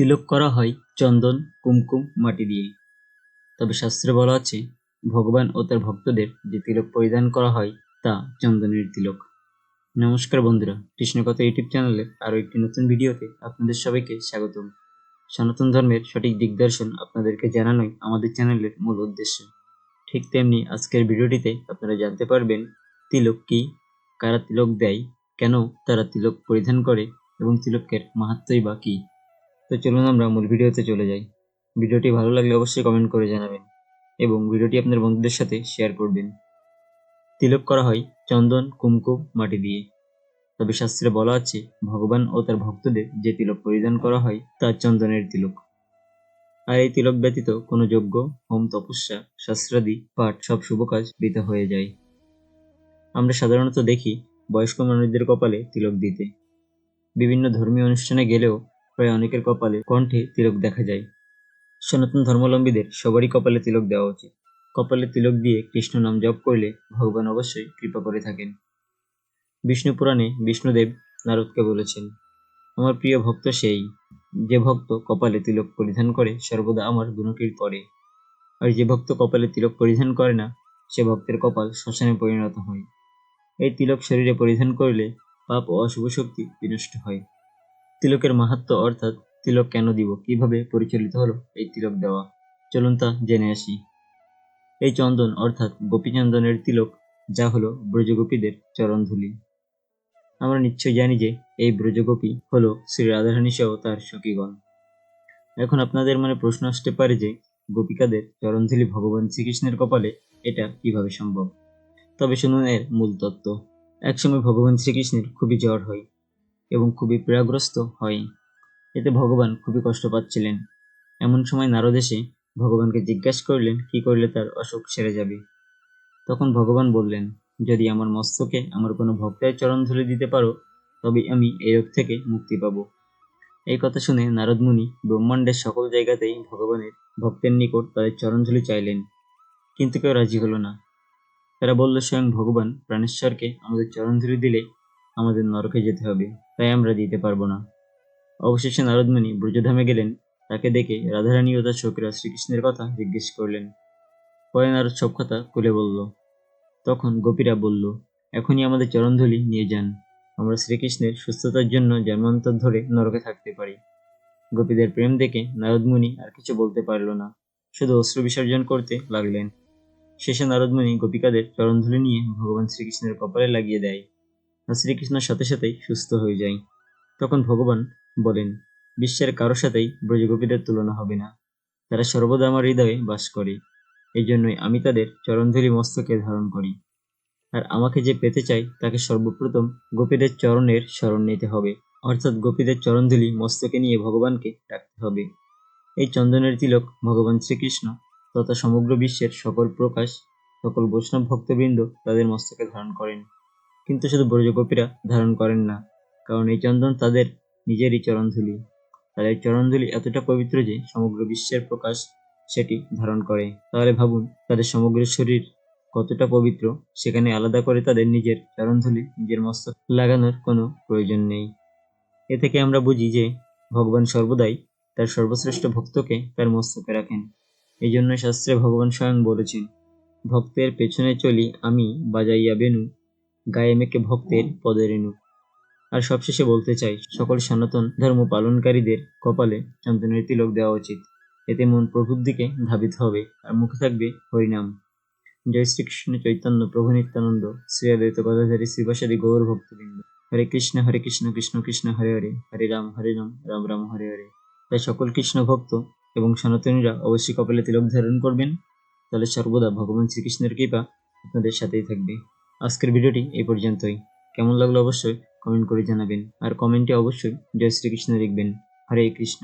তিলক করা হয় চন্দন, কুমকুম মাটি দিয়ে। তবে শাস্ত্রে বলা আছে, ভগবান ও তার ভক্তদের যে তিলক পরিধান করা হয়, তা চন্দনের তিলক। নমস্কার বন্ধুরা, কৃষ্ণকথা ইউটিউব চ্যানেলে আরও একটি নতুন ভিডিওতে আপনাদের সবাইকে স্বাগতম। সনাতন ধর্মের সঠিক দিগদর্শন আপনাদেরকে জানানোই আমাদের চ্যানেলের মূল উদ্দেশ্য। ঠিক তেমনি আজকের ভিডিওটিতে আপনারা জানতে পারবেন, তিলক কি, কারা তিলক দেয়, কেন তারা তিলক পরিধান করে, এবং তিলকের মাহাত্মই বা কী। তো চলুন আমরা মূল ভিডিওতে চলে যাই। ভিডিওটি ভালো লাগলে অবশ্যই কমেন্ট করে জানাবেন এবং ভিডিওটি আপনার বন্ধুদের সাথে শেয়ার করবেন। তিলক করা হয় চন্দন, কুমকুম, মাটি দিয়ে। তবে শাস্ত্রে বলা আছে, ভগবান ও তার ভক্তদের যে তিলক পরিধান করা হয়, তা চন্দনের তিলক। আর এই তিলক ব্যতীত কোনো যজ্ঞ, হোম, তপস্যা, শাস্ত্রাদি, পাঠ, সব শুভ কাজ বৃত হয়ে যায়। আমরা সাধারণত দেখি বয়স্ক মানুষদের কপালে তিলক দিতে। বিভিন্ন ধর্মীয় অনুষ্ঠানে গেলেও প্রায় অনেকের কপালে কণ্ঠে তিলক দেখা যায়। সনাতন ধর্মাবলম্বীদের সবারই কপালে তিলক দেওয়া উচিত। কপালে তিলক দিয়ে কৃষ্ণ নাম জপ করলে ভগবান অবশ্যই কৃপা করে থাকেন। বিষ্ণু পুরাণে বিষ্ণুদেব নারদকে বলেছেন, আমার প্রিয় ভক্ত সেই, যে ভক্ত কপালে তিলক পরিধান করে সর্বদা আমার গুণকীর করে। আর যে ভক্ত কপালে তিলক পরিধান করে না, সে ভক্তের কপাল শ্মশানে পরিণত হয়। এই তিলক শরীরে পরিধান করলে পাপ ও অশুভ শক্তি বিনষ্ট হয়। তিলকের মাহাত্ম্য অর্থাৎ তিলক কেন দিব? কীভাবে পরিচালিত হলো এই তিলক দেওয়া? চলুন তা জেনে আসি। এই চন্দন অর্থাৎ গোপীচন্দনের তিলক, যা হলো ব্রজগোপীদের চরণধুলি। আমরা নিশ্চয়ই জানি যে এই ব্রজগোপী হলো শ্রী রাধারানী সহ তার সখীগণ। এখন আপনাদের মনে প্রশ্ন আসতে পারে যে গোপিকাদের চরণধুলি ভগবান শ্রীকৃষ্ণের কপালে এটা কীভাবে সম্ভব? তবে শুনুন এর মূল তত্ত্ব। একসময় ভগবান শ্রীকৃষ্ণের খুবই জ্বর হয়। এবং খুবই পীড়াগ্রস্ত হয়। এতে ভগবান খুবই কষ্ট পাচ্ছিলেন। এমন সময় নারদ এসে ভগবানকে জিজ্ঞাসা করলেন, কি করলে তার অসুখ সেরে যাবে? তখন ভগবান বললেন, যদি আমার মস্তকে আমার কোনো ভক্তের চরণ ধুলে দিতে পারো, তবে আমি এই রোগ থেকে মুক্তি পাব। এই কথা শুনে নারদমুনি ব্রহ্মাণ্ডের সকল জায়গাতেই ভগবানের ভক্তের নিকট তাদের চরণধুলি চাইলেন। কিন্তু কেউ রাজি হলো না। তারা বলল, স্বয়ং ভগবান প্রাণেশ্বরকে আমাদের চরণধুলি দিলে আমাদের নরকে যেতে হবে। তাই আমরা দিতে পারব না। অবশেষে নারদমণি ব্রজধামে গেলেন। তাকে দেখে রাধারানী ও তার সখীরা শ্রীকৃষ্ণের কথা জিজ্ঞেস করলেন। পরে নারদ সব কথা খুলে বলল। তখন গোপীরা বলল, এখনই আমাদের চরণধুলি নিয়ে যান। আমরা শ্রীকৃষ্ণের সুস্থতার জন্য জন্মান্তর ধরে নরকে থাকতে পারি। গোপীদের প্রেম দেখে নারদমুনি আর কিছু বলতে পারল না। শুধু অশ্রু বিসর্জন করতে লাগলেন। শেষে নারদমুনি গোপিকাদের চরণধুলি নিয়ে ভগবান শ্রীকৃষ্ণের কপালে লাগিয়ে দেয়। শ্রীকৃষ্ণের সাথে সাথেই সুস্থ হয়ে যায়। তখন ভগবান বলেন, বিশ্বের কারোর সাথেই ব্রজগোপীদের তুলনা হবে না। তারা সর্বদা আমার হৃদয়ে বাস করে। এই জন্যই আমি তাদের চরণধুলি মস্তকে ধারণ করি। আর আমাকে যে পেতে চাই তাকে সর্বপ্রথম গোপীদের চরণের স্মরণ নিতে হবে। অর্থাৎ গোপীদের চরণধুলি মস্তকে নিয়ে ভগবানকে ডাকতে হবে। এই চন্দনের তিলক ভগবান শ্রীকৃষ্ণ তথা সমগ্র বিশ্বের সকল প্রকাশ, সকল বৈষ্ণব ভক্তবৃন্দ তাদের মস্তকে ধারণ করেন। কিন্তু শুধু ব্রজগোপীরা ধারণ করেন না, কারণ এই চন্দন তাদের নিজেরই চরণধুলি। তাদের চরণধুলি এতটা পবিত্র যে সমগ্র বিশ্বের প্রকাশ সেটি ধারণ করে। তাহলে ভাবুন, তাদের সমগ্র শরীর কতটা পবিত্র, সেখানে আলাদা করে তাদের নিজের চরণধুলি, নিজের মস্তক লাগানোর কোনো প্রয়োজন নেই। এ থেকে আমরা বুঝি যে ভগবান সর্বদাই তার সর্বশ্রেষ্ঠ ভক্তকে তার মস্তকে রাখেন। এই জন্য শাস্ত্রে ভগবান স্বয়ং বলেছেন, ভক্তের পেছনে চলি আমি, বাজাইয়া বেনু গায়ে মেকে ভক্তের পদে রেণু। আর সবশেষে বলতে চাই সকল সনাতন ধর্ম পালনকারীদের কপালে চন্দনের তিলক দেওয়া উচিত। এতে মন প্রভুর দিকে ধাবিত হবে আর মুখে থাকবে হরিনাম। জয় শ্রীকৃষ্ণ চৈতন্য প্রভু নিত্যানন্দ শ্রী অদ্বৈত গদাধারী শ্রীবাসাদি গৌর ভক্তবৃন্দ। হরে কৃষ্ণ হরে কৃষ্ণ কৃষ্ণ কৃষ্ণ হরে হরে হরে রাম হরে রাম রাম রাম হরে হরে। তাই সকল কৃষ্ণ ভক্ত এবং সনাতনীরা অবশ্যই কপালে তিলক ধারণ করবেন। তাহলে সর্বদা ভগবান শ্রীকৃষ্ণের কৃপা আপনাদের সাথেই থাকবে। আজকের ভিডিওটি এই পর্যন্তই। কেমন লাগল অবশ্যই কমেন্ট করে জানাবেন। আর কমেন্টে অবশ্যই জয় শ্রীকৃষ্ণ লিখবেন। হরে কৃষ্ণ।